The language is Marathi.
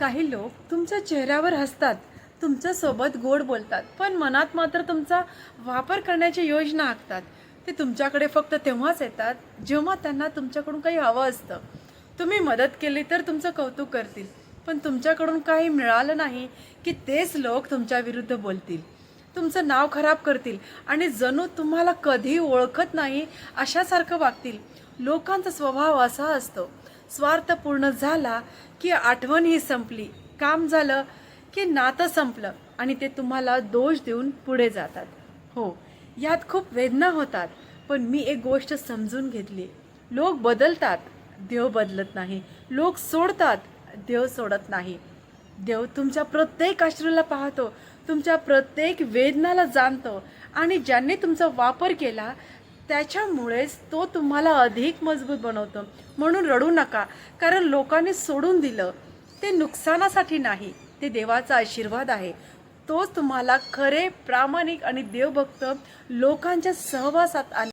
काही लोक तुमच्या चेहऱ्यावर हसतात तुमच्यासोबत गोड बोलतात पण मनात मात्र तुमचा वापर करण्याची योजना आखतात. ते तुमच्याकडे फक्त तेव्हाच येतात जेव्हा त्यांना तुमच्याकडून काही हवं असतं. तुम्ही मदत केली तर तुमचं कौतुक करतील पण तुमच्याकडून काही मिळालं नाही की तेच लोक तुमच्या विरुद्ध बोलतील. तुमचं नाव खराब करतील आणि जणू तुम्हाला कधी ओळखत नाही अशासारखं वागतील. लोकांचा स्वभाव असा असतो स्वार्थ पूर्ण झाला की आठवण ही संपली. काम झालं की नातं संपलं आणि ते तुम्हाला दोष देऊन पुढे जातात. हो यात खूप वेदना होतात पण मी एक गोष्ट समजून घेतली. लोक बदलतात देव बदलत नाही. लोक सोडतात देव सोडत नाही. देव तुमच्या प्रत्येक अश्रूला पाहतो तुमच्या प्रत्येक वेदनाला जाणतो आणि ज्यांनी तुमचा वापर केला त्याच्यामुळेच तो तुम्हाला अधिक मजबूत बनवतो. म्हणून रडू नका कारण लोकांनी सोडून दिलं ते नुकसानासाठी नाही ते देवाचा आशीर्वाद आहे. तोच तुम्हाला खरे प्रामाणिक आणि देवभक्त लोकांच्या सहवासात आणि